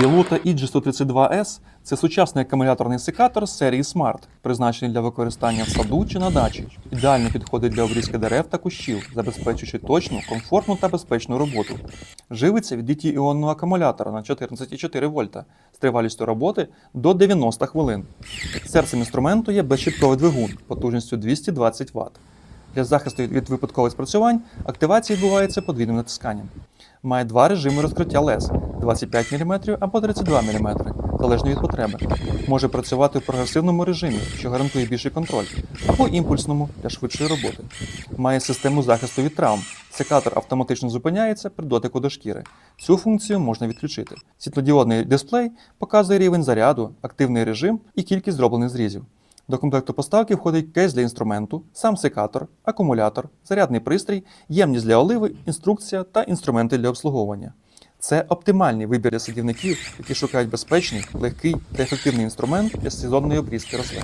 Білута EG132S – це сучасний акумуляторний секатор серії Smart, призначений для використання в саду чи на дачі. Ідеально підходить для обрізки дерев та кущів, забезпечуючи точну, комфортну та безпечну роботу. Живиться від літій-іонного акумулятора на 14,4 вольта з тривалістю роботи до 90 хвилин. Серцем інструменту є безщитковий двигун потужністю 220 Вт. Для захисту від випадкових спрацювань активація відбувається подвійним натисканням. Має два режими розкриття лез 25 мм або 32 мм, залежно від потреби. Може працювати в прогресивному режимі, що гарантує більший контроль, або імпульсному для швидшої роботи. Має систему захисту від травм. Секатор автоматично зупиняється при дотику до шкіри. Цю функцію можна відключити. Світлодіодний дисплей показує рівень заряду, активний режим і кількість зроблених зрізів. До комплекту поставки входить кейс для інструменту, сам секатор, акумулятор, зарядний пристрій, ємність для оливи, інструкція та інструменти для обслуговування. Це оптимальний вибір для садівників, які шукають безпечний, легкий та ефективний інструмент для сезонної обрізки рослин.